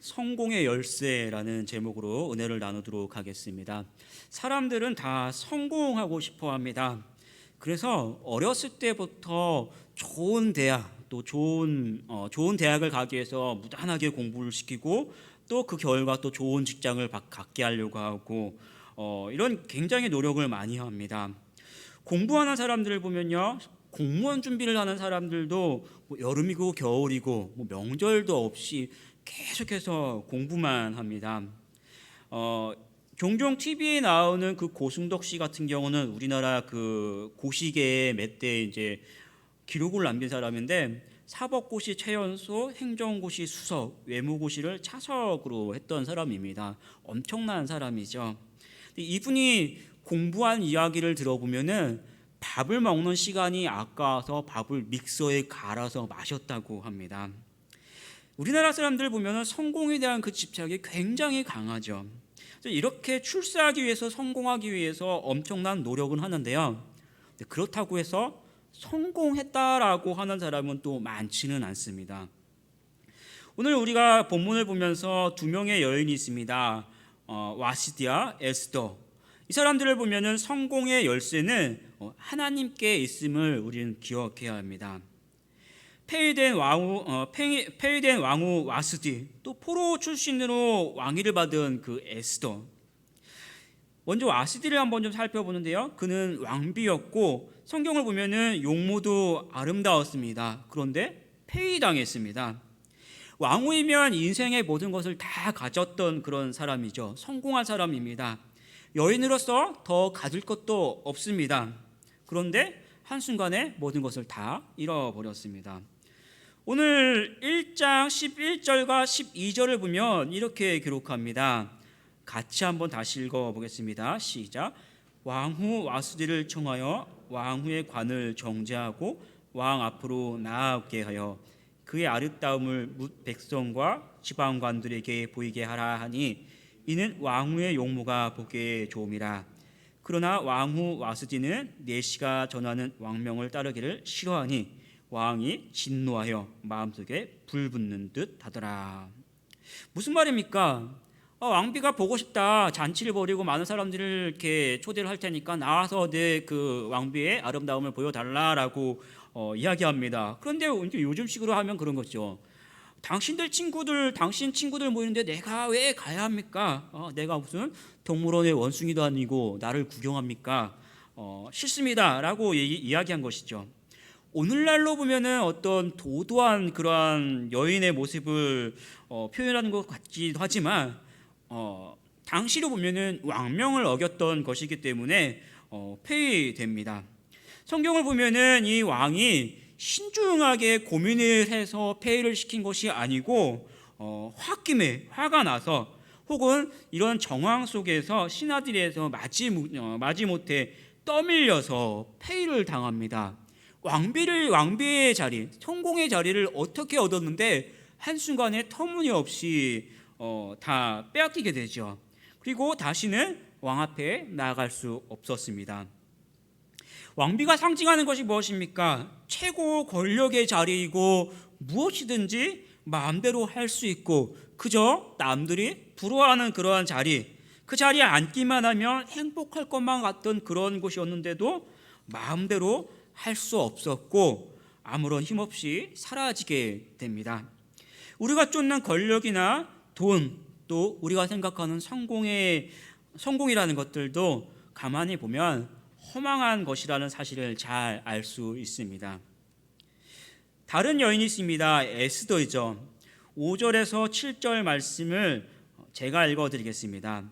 성공의 열쇠라는 제목으로 은혜를 나누도록 하겠습니다. 사람들은 다 성공하고 싶어 합니다. 그래서 어렸을 때부터 좋은 대학 또 좋은 어, 좋은 대학을 가기 위해서 무단하게 공부를 시키고 또 그 결과 또 좋은 직장을 바- 갖게 하려고 하고 어, 이런 굉장히 노력을 많이 합니다. 공부하는 사람들을 보면요. 공무원 준비를 하는 사람들도 뭐 여름이고 겨울이고 뭐 명절도 없이 계속해서 공부만 합니다. 어, 종종 TV에 나오는 그 고승덕 씨 같은 경우는 우리나라 그 고시계의 몇대 이제 기록을 남긴 사람인데 사법고시 최연소, 행정고시 수석, 외무고시를 차석으로 했던 사람입니다. 엄청난 사람이죠. 이분이 공부한 이야기를 들어보면은 밥을 먹는 시간이 아까워서 밥을 믹서에 갈아서 마셨다고 합니다. 우리나라 사람들 보면은 성공에 대한 그 집착이 굉장히 강하죠. 이렇게 출세하기 위해서 성공하기 위해서 엄청난 노력은 하는데요. 그렇다고 해서 성공했다라고 하는 사람은 또 많지는 않습니다. 오늘 우리가 본문을 보면서 두 명의 여인이 있습니다. 어, 와시디아, 에스더. 이 사람들을 보면은 성공의 열쇠는 어, 하나님께 있음을 우리는 기억해야 합니다. 폐위된 왕후 어, 폐위, 폐위된 왕후 와스디 또 포로 출신으로 왕위를 받은 그 에스더 먼저 와스디를 한번 좀 살펴보는데요. 그는 왕비였고 성경을 보면은 용모도 아름다웠습니다. 그런데 폐위당했습니다. 왕후이면 인생의 모든 것을 다 가졌던 그런 사람이죠. 성공한 사람입니다. 여인으로서 더 가질 것도 없습니다. 그런데 한순간에 모든 것을 다 잃어버렸습니다. 오늘 1장 11절과 12절을 보면 이렇게 기록합니다. 같이 한번 다시 읽어 보겠습니다. 시작. 왕후 와수디를 청하여 왕후의 관을 정죄하고 왕 앞으로 나아오게 하여 그의 아름다움을 뭇 백성과 지방관들에게 보이게 하라 하니 이는 왕후의 용모가 보기에 좋음이라. 그러나 왕후 와스디는 내시가 전하는 왕명을 따르기를 싫어하니 왕이 진노하여 마음속에 불붙는 듯 하더라. 무슨 말입니까? 어, 왕비가 보고 싶다. 잔치를 벌이고 많은 사람들을 이렇게 초대를 할 테니까 나와서 내 그 왕비의 아름다움을 보여달라라고 어, 이야기합니다. 그런데 요즘식으로 하면 그런 거죠. 당신들 친구들, 당신 친구들 모이는데 내가 왜 가야 합니까? 어, 내가 무슨 동물원의 원숭이도 아니고 나를 구경합니까? 어, 싫습니다라고 이야기한 것이죠. 오늘날로 보면은 어떤 도도한 그러한 여인의 모습을 어, 표현하는 것 같기도 하지만 어, 당시로 보면은 왕명을 어겼던 것이기 때문에 어, 폐위됩니다. 성경을 보면은 이 왕이 신중하게 고민을 해서 폐위를 시킨 것이 아니고 어, 홧김에 화가 나서 혹은 이런 정황 속에서 신하들에서 마지, 못- 어, 마지 못해 떠밀려서 폐위를 당합니다. 왕비를 왕비의 자리, 성공의 자리를 어떻게 얻었는데 한 순간에 터무니없이 어, 다 빼앗기게 되죠. 그리고 다시는 왕 앞에 나아갈 수 없었습니다. 왕비가 상징하는 것이 무엇입니까? 최고 권력의 자리이고 무엇이든지 마음대로 할 수 있고 그저 남들이 부러워하는 그러한 자리 그 자리에 앉기만 하면 행복할 것만 같던 그런 곳이었는데도 마음대로 할 수 없었고 아무런 힘없이 사라지게 됩니다. 우리가 쫓는 권력이나 돈 또 우리가 생각하는 성공의 성공이라는 것들도 가만히 보면 허망한 것이라는 사실을 잘 알 수 있습니다. 다른 여인이 있습니다. 에스더이죠. 5절에서 7절 말씀을 제가 읽어 드리겠습니다.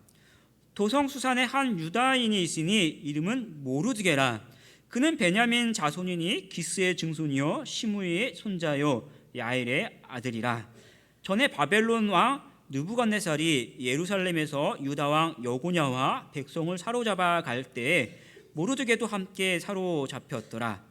도성수산에 한 유다인이 있으니 이름은 모르드게라. 그는 베냐민 자손이니 기스의 증손이요 시므이의 손자요 야일의 아들이라. 전에 바벨론 왕 느부갓네살이 예루살렘에서 유다 왕 여고냐와 백성을 사로잡아 갈 때에 모르드게도 함께 사로잡혔더라.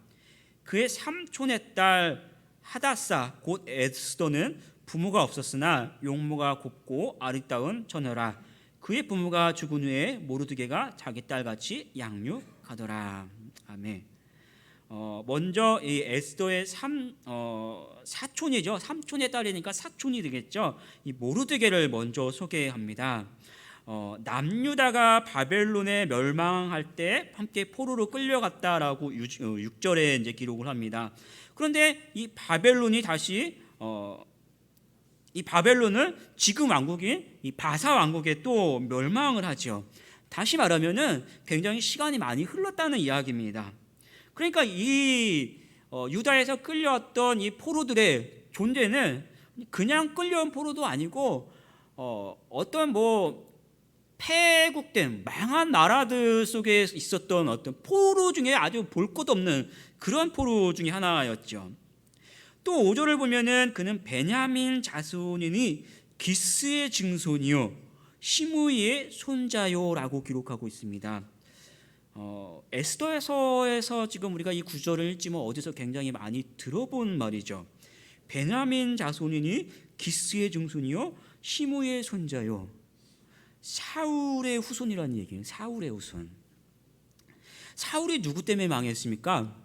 그의 삼촌의 딸 하다사 곧 에스더는 부모가 없었으나 용모가 곱고 아리따운 처녀라. 그의 부모가 죽은 후에 모르드게가 자기 딸같이 양육하더라. 아멘. 어, 먼저 이 에스더의 삼 어, 사촌이죠. 삼촌의 딸이니까 사촌이 되겠죠. 이 모르드게를 먼저 소개합니다. 어, 남유다가 바벨론에 멸망할 때 함께 포로로 끌려갔다라고 6 절에 이제 기록을 합니다. 그런데 이 바벨론이 다시 어, 이 바벨론은 지금 왕국인 이 바사 왕국에 또 멸망을 하죠. 다시 말하면은 굉장히 시간이 많이 흘렀다는 이야기입니다. 그러니까 이 어, 유다에서 끌려왔던 이 포로들의 존재는 그냥 끌려온 포로도 아니고 어, 어떤 뭐 폐국된 망한 나라들 속에 있었던 어떤 포로 중에 아주 볼 것 없는 그런 포로 중에 하나였죠. 또 5절을 보면은 그는 베냐민 자손이니 기스의 증손이요 시므이의 손자요라고 기록하고 있습니다. 어, 에스더에서에서 지금 우리가 이 구절을 읽지만 어디서 굉장히 많이 들어본 말이죠. 베냐민 자손이니 기스의 증손이요 시므의 손자요 사울의 후손이라는 얘기예요. 사울의 후손. 사울이 누구 때문에 망했습니까?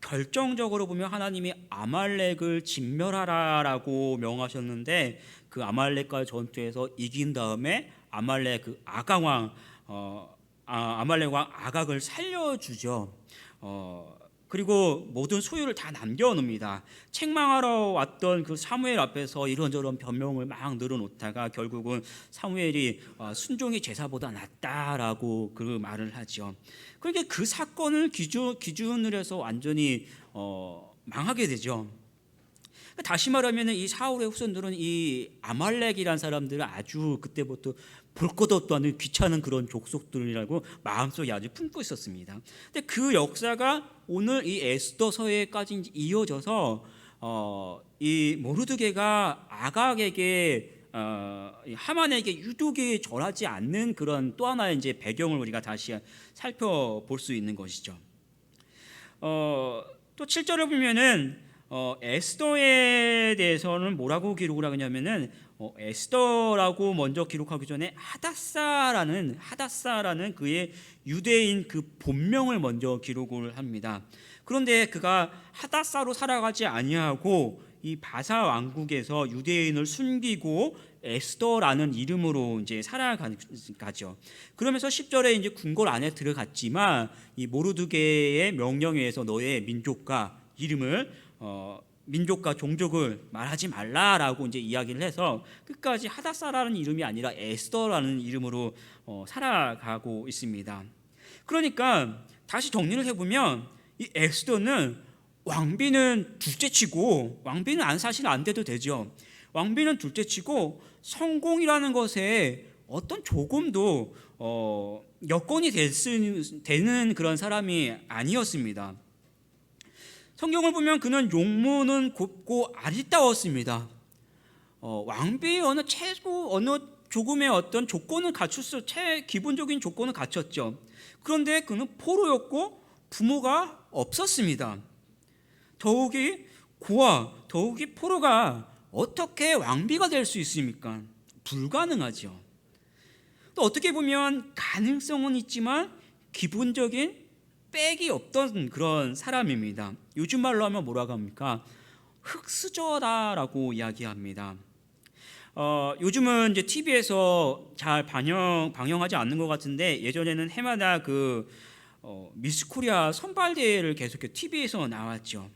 결정적으로 보면 하나님이 아말렉을 진멸하라라고 명하셨는데 그 아말렉과의 전투에서 이긴 다음에 아말렉 그 아강 왕 어, 아, 아말렉 왕 아각을 살려주죠. 어, 그리고 모든 소유를 다 남겨놓습니다. 책망하러 왔던 그 사무엘 앞에서 이런저런 변명을 막 늘어놓다가 결국은 사무엘이 어, 순종이 제사보다 낫다라고 그 말을 하죠. 그러니까 그 사건을 기준, 기준으로 해서 완전히 어, 망하게 되죠. 다시 말하면 이 사울의 후손들은 이 아말렉이란 사람들을 아주 그때부터 볼 것도 없도 않은 귀찮은 그런 족속들이라고 마음속에 아주 품고 있었습니다. 근데 그 역사가 오늘 이 에스더서에까지 이어져서 어, 이 모르드게가 아각에게 어, 하만에게 유독이 절하지 않는 그런 또 하나의 이제 배경을 우리가 다시 살펴볼 수 있는 것이죠. 어, 또 7절을 보면은 어, 에스더에 대해서는 뭐라고 기록을 하냐면은 어, 에스더라고 먼저 기록하기 전에 하다사라는 하다사라는 그의 유대인 그 본명을 먼저 기록을 합니다. 그런데 그가 하다사로 살아가지 아니하고 이 바사 왕국에서 유대인을 숨기고 에스더라는 이름으로 이제 살아가죠. 그러면서 10절에 이제 궁궐 안에 들어갔지만 이 모르드게의 명령에 의해서 너의 민족과 이름을 어, 민족과 종족을 말하지 말라라고 이제 이야기를 해서 끝까지 하다사라는 이름이 아니라 에스더라는 이름으로 어, 살아가고 있습니다. 그러니까 다시 정리를 해보면 이 에스더는 왕비는 둘째치고 왕비는 안 사실 안 돼도 되죠. 왕비는 둘째치고 성공이라는 것에 어떤 조금도 어, 여건이 될 수, 되는 그런 사람이 아니었습니다. 성경을 보면 그는 용모는 곱고 아리따웠습니다. 어, 왕비의 어느 최고 어느 조금의 어떤 조건을 수, 최 기본적인 조건을 갖췄죠. 그런데 그는 포로였고 부모가 없었습니다. 더욱이 고아, 더욱이 포로가 어떻게 왕비가 될 수 있습니까? 불가능하죠. 또 어떻게 보면 가능성은 있지만 기본적인 빽이 없던 그런 사람입니다. 요즘 말로 하면 뭐라고 합니까? 흑수저다라고 이야기합니다. 어, 요즘은 이제 TV에서 잘 방영 방영하지 않는 것 같은데 예전에는 해마다 그 어, 미스코리아 선발 대회를 계속해 TV에서 나왔죠.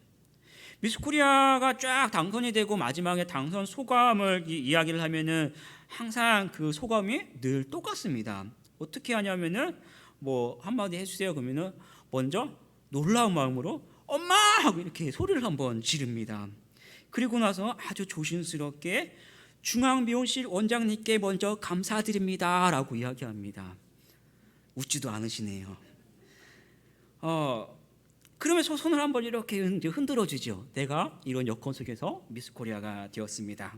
미스코리아가 쫙 당선이 되고 마지막에 당선 소감을 이, 이야기를 하면은 항상 그 소감이 늘 똑같습니다. 어떻게 하냐면은 뭐 한마디 해주세요 그러면은 먼저 놀라운 마음으로 엄마 하고 이렇게 소리를 한번 지릅니다. 그리고 나서 아주 조심스럽게 중앙미용실 원장님께 먼저 감사드립니다 라고 이야기합니다. 웃지도 않으시네요. 어 그러면서 손을 한번 이렇게 흔들어 주죠. 내가 이런 여건 속에서 미스 코리아가 되었습니다.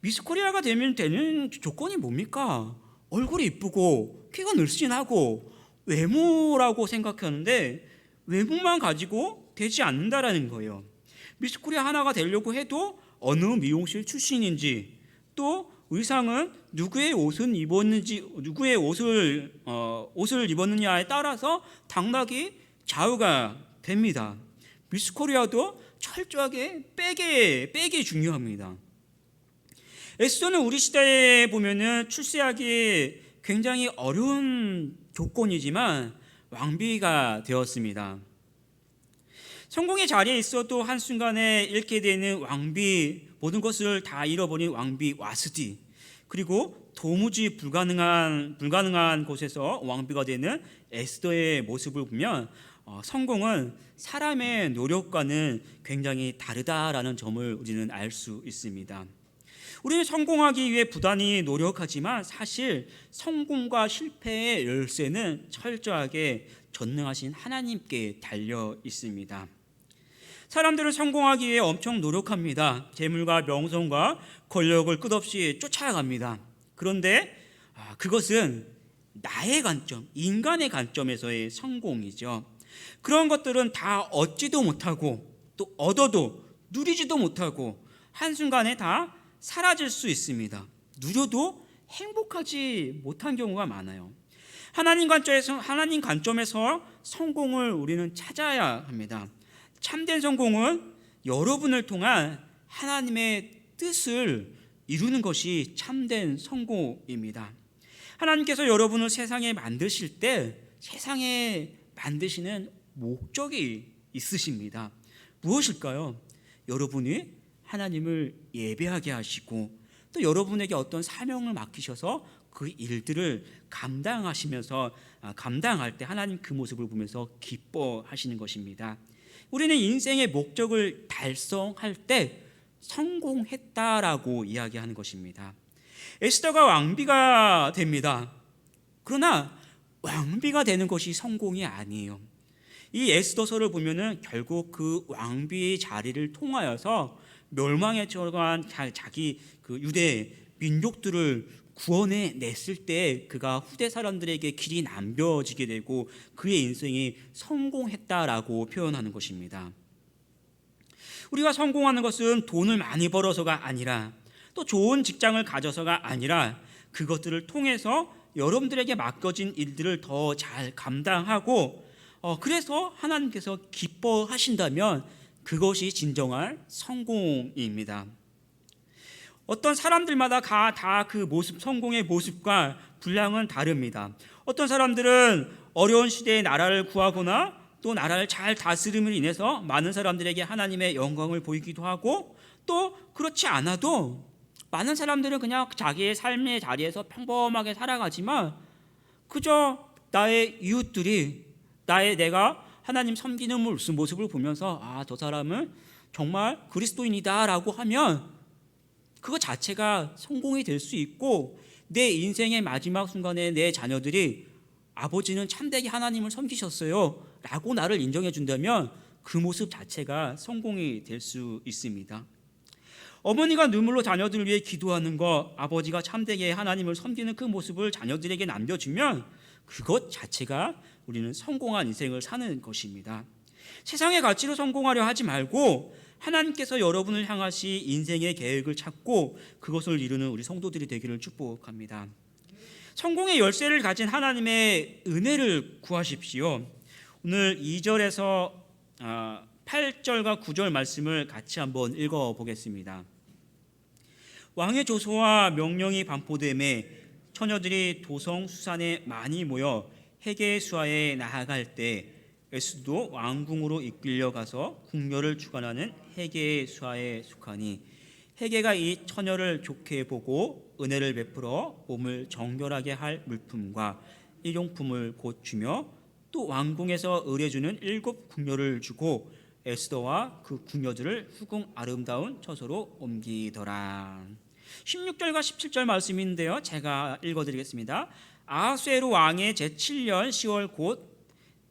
미스 코리아가 되면 되는 조건이 뭡니까? 얼굴이 이쁘고 키가 늘씬하고 외모라고 생각하는데 외모만 가지고 되지 않는다라는 거예요. 미스코리아 하나가 되려고 해도 어느 미용실 출신인지 또 의상은 누구의 옷은 입었는지 누구의 옷을 어, 옷을 입었느냐에 따라서 당락이 좌우가 됩니다. 미스 코리아도 철저하게 빼게 빼게 중요합니다. 에스더는 우리 시대에 보면은 출세하기 굉장히 어려운 조건이지만 왕비가 되었습니다. 성공의 자리에 있어도 한순간에 잃게 되는 왕비 모든 것을 다 잃어버린 왕비 와스디 그리고 도무지 불가능한 불가능한 곳에서 왕비가 되는 에스더의 모습을 보면 어, 성공은 사람의 노력과는 굉장히 다르다라는 점을 우리는 알 수 있습니다. 우리는 성공하기 위해 부단히 노력하지만 사실 성공과 실패의 열쇠는 철저하게 전능하신 하나님께 달려 있습니다. 사람들은 성공하기 위해 엄청 노력합니다. 재물과 명성과 권력을 끝없이 쫓아갑니다. 그런데 아, 그것은 나의 관점, 인간의 관점에서의 성공이죠. 그런 것들은 다 얻지도 못하고 또 얻어도 누리지도 못하고 한순간에 다 사라질 수 있습니다. 누려도 행복하지 못한 경우가 많아요. 하나님 관점에서 하나님 관점에서 성공을 우리는 찾아야 합니다. 참된 성공은 여러분을 통한 하나님의 뜻을 이루는 것이 참된 성공입니다. 하나님께서 여러분을 세상에 만드실 때 세상에 만드시는 목적이 있으십니다. 무엇일까요? 여러분이 하나님을 예배하게 하시고 또 여러분에게 어떤 사명을 맡기셔서 그 일들을 감당하시면서 아, 감당할 때 하나님 그 모습을 보면서 기뻐하시는 것입니다. 우리는 인생의 목적을 달성할 때 성공했다라고 이야기하는 것입니다. 에스더가 왕비가 됩니다. 그러나 왕비가 되는 것이 성공이 아니에요. 이 에스더서를 보면은 결국 그 왕비 자리를 통하여서 멸망에 처한 자기 그 유대 민족들을 구원해 냈을 때 그가 후대 사람들에게 길이 남겨지게 되고 그의 인생이 성공했다라고 표현하는 것입니다. 우리가 성공하는 것은 돈을 많이 벌어서가 아니라 또 좋은 직장을 가져서가 아니라 그것들을 통해서 여러분들에게 맡겨진 일들을 더 잘 감당하고 어, 그래서 하나님께서 기뻐하신다면 그것이 진정한 성공입니다. 어떤 사람들마다 다 그 모습, 성공의 모습과 분량은 다릅니다. 어떤 사람들은 어려운 시대에 나라를 구하거나 또 나라를 잘 다스림을 인해서 많은 사람들에게 하나님의 영광을 보이기도 하고 또 그렇지 않아도 많은 사람들은 그냥 자기의 삶의 자리에서 평범하게 살아가지만 그저 나의 이웃들이 나의 내가 하나님 섬기는 모습을 보면서 아, 저 사람은 정말 그리스도인이다라고 하면 그거 자체가 성공이 될 수 있고 내 인생의 마지막 순간에 내 자녀들이 아버지는 참되게 하나님을 섬기셨어요. 라고 나를 인정해 준다면 그 모습 자체가 성공이 될 수 있습니다. 어머니가 눈물로 자녀들을 위해 기도하는 것, 아버지가 참되게 하나님을 섬기는 그 모습을 자녀들에게 남겨주면 그것 자체가 우리는 성공한 인생을 사는 것입니다. 세상의 가치로 성공하려 하지 말고 하나님께서 여러분을 향하시 인생의 계획을 찾고 그것을 이루는 우리 성도들이 되기를 축복합니다. 성공의 열쇠를 가진 하나님의 은혜를 구하십시오. 오늘 2절에서 8절과 아, 9절 말씀을 같이 한번 읽어 보겠습니다. 왕의 조소와 명령이 반포됨에 처녀들이 도성 수산에 많이 모여 해계 수하에 나아갈 때 에스도 왕궁으로 이끌려 가서 궁녀를 주관하는 해계 수하에 속하니 해계가 이 처녀를 좋게 보고 은혜를 베풀어 몸을 정결하게 할 물품과 일용품을 곧 주며 또 왕궁에서 의뢰주는 일곱 궁녀를 주고 에스더와 그 궁녀들을 후궁 아름다운 처소로 옮기더라. 16절과 17절 말씀인데요. 제가 읽어드리겠습니다. 아하수에로 왕의 제7년 10월 곧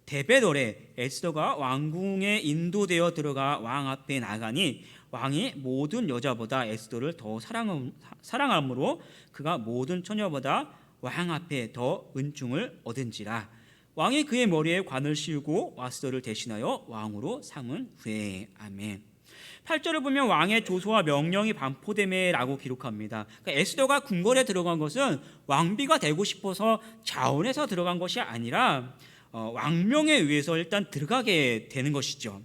데베돌에 에스더가 왕궁에 인도되어 들어가 왕 앞에 나가니 왕이 모든 여자보다 에스더를 더 사랑, 사랑함으로 그가 모든 처녀보다 왕 앞에 더 은총을 얻은지라 왕이 그의 머리에 관을 씌우고 와스더를 대신하여 왕으로 삼은 후에 아멘. 8절을 보면 왕의 조소와 명령이 반포됨에라고 기록합니다. 그러니까 에스더가 궁궐에 들어간 것은 왕비가 되고 싶어서 자원해서 들어간 것이 아니라 어, 왕명에 의해서 일단 들어가게 되는 것이죠.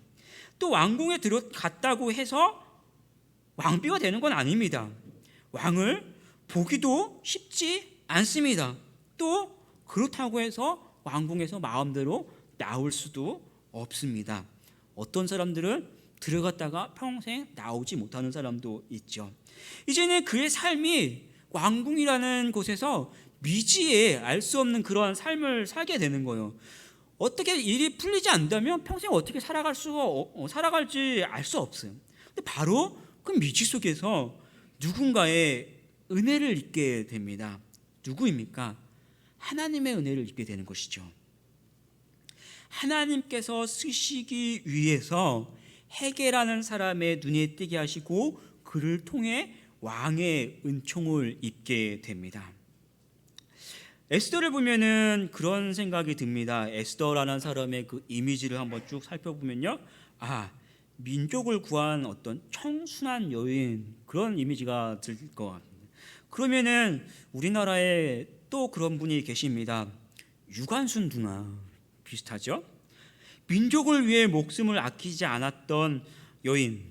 또 왕궁에 들어갔다고 해서 왕비가 되는 건 아닙니다. 왕을 보기도 쉽지 않습니다. 또 그렇다고 해서 왕궁에서 마음대로 나올 수도 없습니다. 어떤 사람들은 들어갔다가 평생 나오지 못하는 사람도 있죠. 이제는 그의 삶이 왕궁이라는 곳에서 미지에 알 수 없는 그러한 삶을 살게 되는 거예요. 어떻게 일이 풀리지 않다면 평생 어떻게 살아갈 수가 어- 어, 살아갈지 알 수 없어요. 근데 바로 그 미지 속에서 누군가의 은혜를 잊게 됩니다. 누구입니까? 하나님의 은혜를 잊게 되는 것이죠. 하나님께서 쓰시기 위해서 해게라는 사람의 눈에 띄게 하시고 그를 통해 왕의 은총을 입게 됩니다. 에스더를 보면은 그런 생각이 듭니다. 에스더라는 사람의 그 이미지를 한번 쭉 살펴보면요. 아, 민족을 구한 어떤 청순한 여인 그런 이미지가 들 것 같습니다. 그러면은 우리나라에 또 그런 분이 계십니다. 유관순 누나 비슷하죠? 민족을 위해 목숨을 아끼지 않았던 여인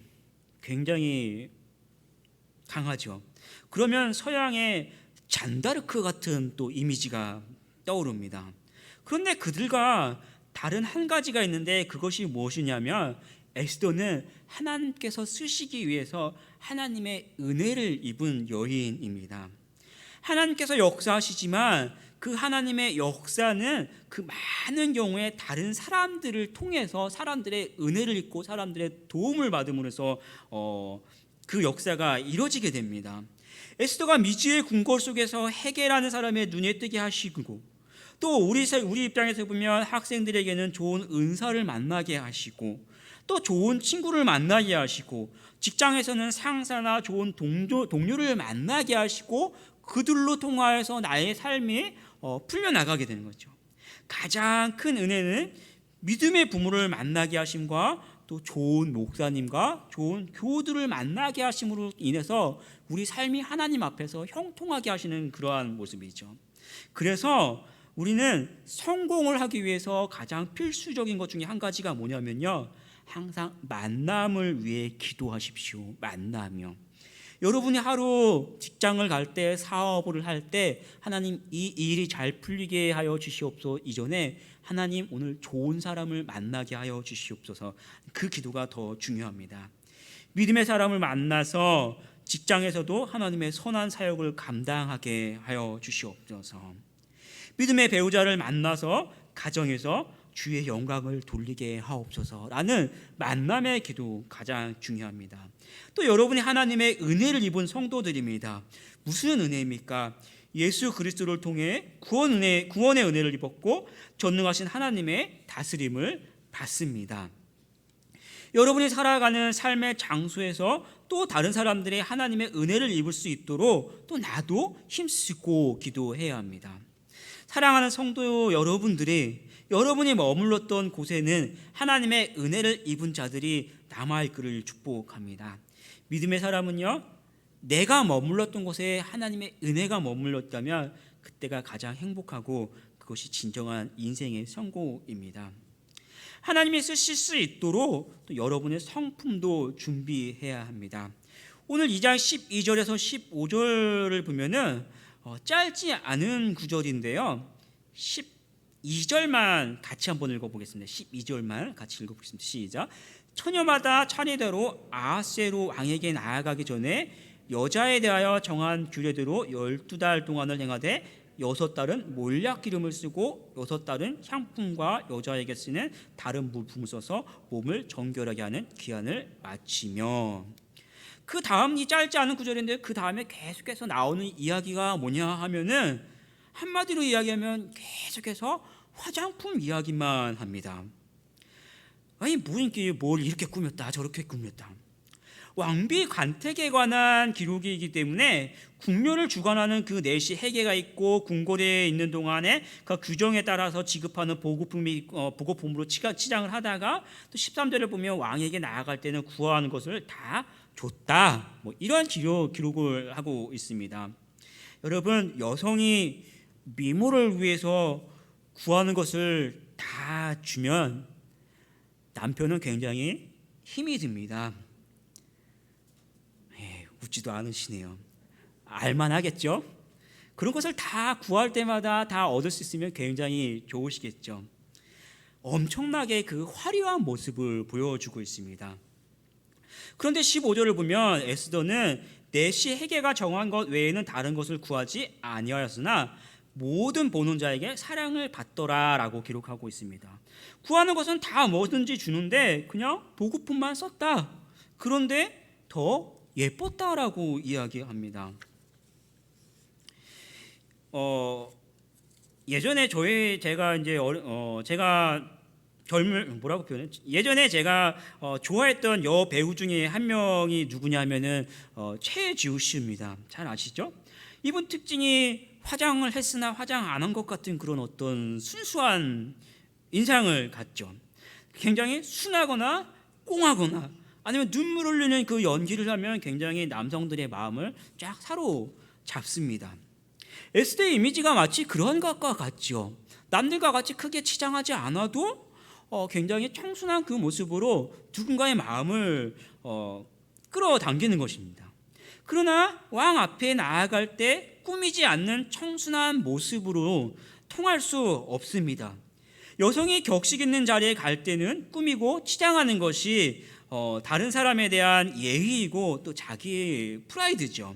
굉장히 강하죠. 그러면 서양의 잔다르크 같은 또 이미지가 떠오릅니다. 그런데 그들과 다른 한 가지가 있는데 그것이 무엇이냐면 에스더는 하나님께서 쓰시기 위해서 하나님의 은혜를 입은 여인입니다. 하나님께서 역사하시지만 그 하나님의 역사는 그 많은 경우에 다른 사람들을 통해서 사람들의 은혜를 입고 사람들의 도움을 받음으로써 어, 그 역사가 이루어지게 됩니다. 에스더가 미지의 궁궐 속에서 해계라는 사람의 눈에 뜨게 하시고 또 우리 세- 우리 입장에서 보면 학생들에게는 좋은 은사를 만나게 하시고 또 좋은 친구를 만나게 하시고 직장에서는 상사나 좋은 동료, 동료를 만나게 하시고 그들로 통하여서 나의 삶이 어, 풀려나가게 되는 거죠. 가장 큰 은혜는 믿음의 부모를 만나게 하심과 또 좋은 목사님과 좋은 교우들을 만나게 하심으로 인해서 우리 삶이 하나님 앞에서 형통하게 하시는 그러한 모습이죠. 그래서 우리는 성공을 하기 위해서 가장 필수적인 것 중에 한 가지가 뭐냐면요. 항상 만남을 위해 기도하십시오. 만나며. 여러분이 하루 직장을 갈 때, 사업을 할 때, 하나님 이 일이 잘 풀리게 하여 주시옵소서 이전에 하나님 오늘 좋은 사람을 만나게 하여 주시옵소서 그 기도가 더 중요합니다. 믿음의 사람을 만나서 직장에서도 하나님의 선한 사역을 감당하게 하여 주시옵소서. 믿음의 배우자를 만나서 가정에서 주의 영광을 돌리게 하옵소서라는 만남의 기도 가장 중요합니다. 또 여러분이 하나님의 은혜를 입은 성도들입니다. 무슨 은혜입니까? 예수 그리스도를 통해 구원 은혜, 구원의 은혜를 입었고 전능하신 하나님의 다스림을 받습니다. 여러분이 살아가는 삶의 장소에서 또 다른 사람들의 하나님의 은혜를 입을 수 있도록 또 나도 힘쓰고 기도해야 합니다. 사랑하는 성도 여러분들이 여러분이 머물렀던 곳에는 하나님의 은혜를 입은 자들이 남아 있기를 축복합니다. 믿음의 사람은요. 내가 머물렀던 곳에 하나님의 은혜가 머물렀다면 그때가 가장 행복하고 그것이 진정한 인생의 성공입니다. 하나님이 쓰실 수 있도록 또 여러분의 성품도 준비해야 합니다. 오늘 2장 12절에서 15절을 보면은 어, 짧지 않은 구절인데요. 12절만 같이 한번 읽어보겠습니다. 12절만 같이 읽어보겠습니다. 시작. 처녀마다 차례대로 아하세로 왕에게 나아가기 전에 여자에 대하여 정한 규례대로 열두 달 동안을 행하되 여섯 달은 몰약 기름을 쓰고 여섯 달은 향품과 여자에게 쓰는 다른 물품을 써서 몸을 정결하게 하는 기한을 마치며 그 다음 이 짧지 않은 구절인데 그 다음에 계속해서 나오는 이야기가 뭐냐 하면은 한마디로 이야기하면 계속해서 화장품 이야기만 합니다. 아니 뭐 이렇게 뭘 이렇게 꾸몄다 저렇게 꾸몄다. 왕비 관택에 관한 기록이기 때문에 국료를 주관하는 그 내시 해계가 있고 궁궐에 있는 동안에 그 규정에 따라서 지급하는 보급품이 어, 보급품으로 치장을 하다가 또 13절을 보면 왕에게 나아갈 때는 구하는 것을 다 줬다. 뭐 이러한 기록, 기록을 하고 있습니다. 여러분 여성이 미모를 위해서 구하는 것을 다 주면 남편은 굉장히 힘이 듭니다. 에이, 웃지도 않으시네요. 알만하겠죠? 그런 것을 다 구할 때마다 다 얻을 수 있으면 굉장히 좋으시겠죠. 엄청나게 그 화려한 모습을 보여주고 있습니다. 그런데 15절을 보면 에스더는 내시 해계가 정한 것 외에는 다른 것을 구하지 아니하였으나 모든 보는 자에게 사랑을 받더라라고 기록하고 있습니다. 구하는 것은 다 뭐든지 주는데 그냥 보급품만 썼다. 그런데 더 예뻤다라고 이야기합니다. 어 예전에 저희 제가 이제 어 제가 젊을 뭐라고 표현해? 예전에 제가 어, 좋아했던 여 배우 중에 한 명이 누구냐면은 어, 최지우 씨입니다. 잘 아시죠? 이분 특징이 화장을 했으나 화장 안 한 것 같은 그런 어떤 순수한 인상을 갖죠. 굉장히 순하거나 꽁하거나 아니면 눈물 흘리는 그 연기를 하면 굉장히 남성들의 마음을 쫙 사로잡습니다. 에스더의 이미지가 마치 그런 것과 같죠. 남들과 같이 크게 치장하지 않아도 어, 굉장히 청순한 그 모습으로 누군가의 마음을 어, 끌어당기는 것입니다. 그러나 왕 앞에 나아갈 때 꾸미지 않는 청순한 모습으로 통할 수 없습니다. 여성이 격식 있는 자리에 갈 때는 꾸미고 치장하는 것이 어, 다른 사람에 대한 예의이고 또 자기의 프라이드죠.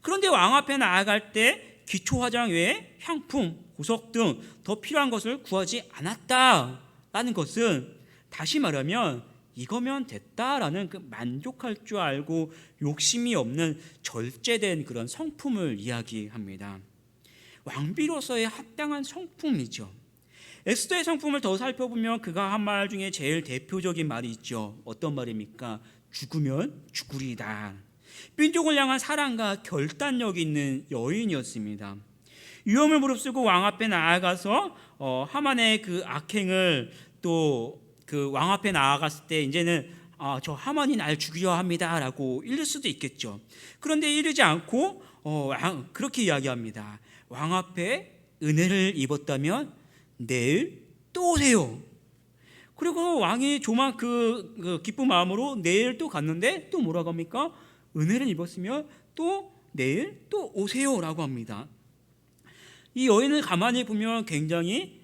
그런데 왕 앞에 나아갈 때 기초 화장 외에 향품, 보석 등 더 필요한 것을 구하지 않았다라는 것은 다시 말하면 이거면 됐다라는 그 만족할 줄 알고 욕심이 없는 절제된 그런 성품을 이야기합니다. 왕비로서의 합당한 성품이죠. 에스더의 성품을 더 살펴보면 그가 한 말 중에 제일 대표적인 말이 있죠. 어떤 말입니까? 죽으면 죽으리다. 민족을 향한 사랑과 결단력 있는 여인이었습니다. 위험을 무릅쓰고 왕 앞에 나아가서 어, 하만의 그 악행을 또 그 왕 앞에 나아갔을 때 이제는 아, 저 하만이 날 죽이려 합니다라고 읽을 수도 있겠죠. 그런데 이르지 않고 어, 왕, 그렇게 이야기합니다. 왕 앞에 은혜를 입었다면 내일 또 오세요. 그리고 왕이 조만 그, 그 기쁜 마음으로 내일 또 갔는데 또 뭐라고 합니까? 은혜를 입었으면 또 내일 또 오세요라고 합니다. 이 여인을 가만히 보면 굉장히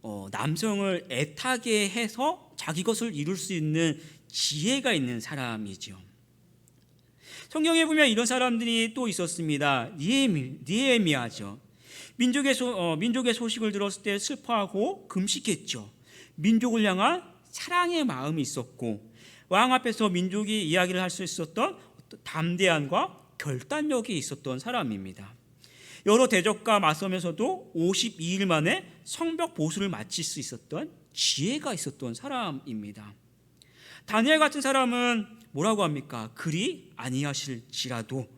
어, 남성을 애타게 해서 자기 것을 이룰 수 있는 지혜가 있는 사람이죠. 성경에 보면 이런 사람들이 또 있었습니다. 니에미, 니에미아죠. 민족의, 소, 어, 민족의 소식을 들었을 때 슬퍼하고 금식했죠. 민족을 향한 사랑의 마음이 있었고 왕 앞에서 민족이 이야기를 할 수 있었던 담대함과 결단력이 있었던 사람입니다. 여러 대적과 맞서면서도 52일 만에 성벽 보수를 마칠 수 있었던 지혜가 있었던 사람입니다. 다니엘 같은 사람은 뭐라고 합니까? 그리 아니하실지라도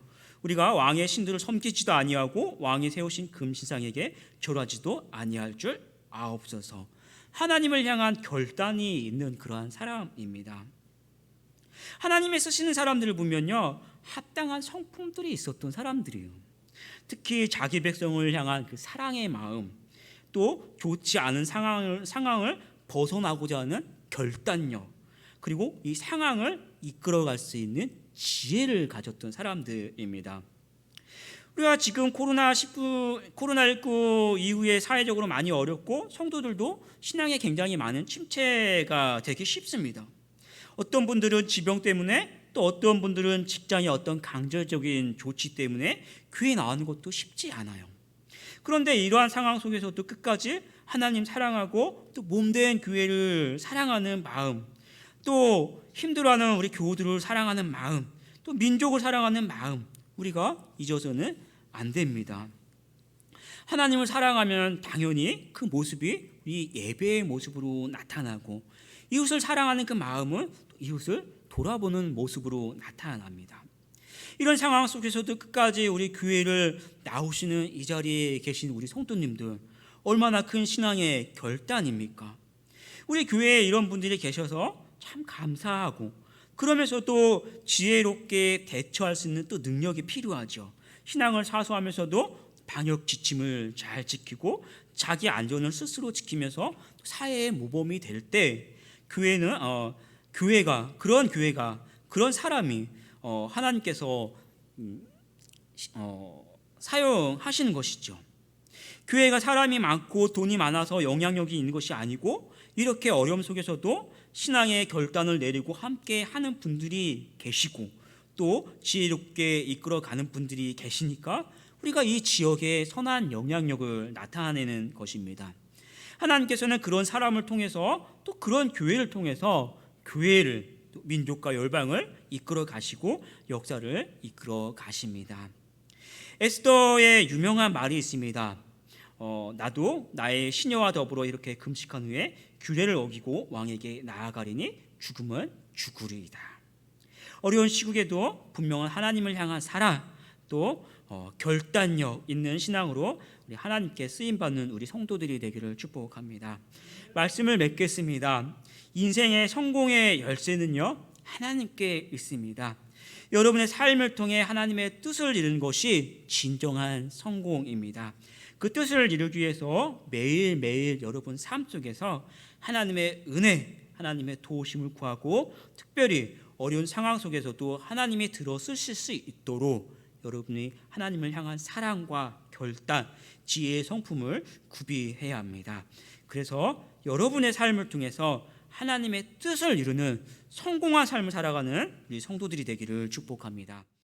우리가 왕의 신들을 섬기지도 아니하고 왕이 세우신 금신상에게 절하지도 아니할 줄 아옵소서. 하나님을 향한 결단이 있는 그러한 사람입니다. 하나님의 쓰시는 사람들을 보면요 합당한 성품들이 있었던 사람들이에요. 특히 자기 백성을 향한 그 사랑의 마음, 또 좋지 않은 상황을 상황을 벗어나고자 하는 결단력, 그리고 이 상황을 이끌어갈 수 있는 지혜를 가졌던 사람들입니다. 우리가 지금 코로나 19 코로나 19 이후에 사회적으로 많이 어렵고 성도들도 신앙에 굉장히 많은 침체가 되기 쉽습니다. 어떤 분들은 지병 때문에 또 어떤 분들은 직장의 어떤 강제적인 조치 때문에 교회 나오는 것도 쉽지 않아요. 그런데 이러한 상황 속에서도 끝까지 하나님 사랑하고 또 몸된 교회를 사랑하는 마음, 또 힘들어하는 우리 교우들을 사랑하는 마음, 또 민족을 사랑하는 마음, 우리가 잊어서는 안 됩니다. 하나님을 사랑하면 당연히 그 모습이 우리 예배의 모습으로 나타나고 이웃을 사랑하는 그 마음은 이웃을 돌아보는 모습으로 나타납니다. 이런 상황 속에서도 끝까지 우리 교회를 나오시는 이 자리에 계신 우리 성도님들 얼마나 큰 신앙의 결단입니까? 우리 교회에 이런 분들이 계셔서 참 감사하고 그러면서도 지혜롭게 대처할 수 있는 또 능력이 필요하죠. 신앙을 사수하면서도 방역 지침을 잘 지키고 자기 안전을 스스로 지키면서 사회의 모범이 될 때 교회는 어, 교회가 그런 교회가 그런 사람이 어, 하나님께서 음, 시- 어, 사용하시는 것이죠. 교회가 사람이 많고 돈이 많아서 영향력이 있는 것이 아니고 이렇게 어려움 속에서도 신앙의 결단을 내리고 함께 하는 분들이 계시고 또 지혜롭게 이끌어가는 분들이 계시니까 우리가 이 지역에 선한 영향력을 나타내는 것입니다. 하나님께서는 그런 사람을 통해서 또 그런 교회를 통해서 교회를 또 민족과 열방을 이끌어 가시고 역사를 이끌어 가십니다. 에스더의 유명한 말이 있습니다. 어, 나도 나의 시녀와 더불어 이렇게 금식한 후에 규례를 어기고 왕에게 나아가리니 죽음은 죽으리이다. 어려운 시국에도 분명한 하나님을 향한 사랑 또 어, 결단력 있는 신앙으로 우리 하나님께 쓰임 받는 우리 성도들이 되기를 축복합니다. 말씀을 맺겠습니다. 인생의 성공의 열쇠는요 하나님께 있습니다. 여러분의 삶을 통해 하나님의 뜻을 이루는 것이 진정한 성공입니다. 그 뜻을 이루기 위해서 매일매일 여러분 삶 속에서 하나님의 은혜, 하나님의 도우심을 구하고 특별히 어려운 상황 속에서도 하나님이 들어 쓰실 수 있도록 여러분이 하나님을 향한 사랑과 결단, 지혜의 성품을 구비해야 합니다. 그래서 여러분의 삶을 통해서 하나님의 뜻을 이루는 성공한 삶을 살아가는 우리 성도들이 되기를 축복합니다.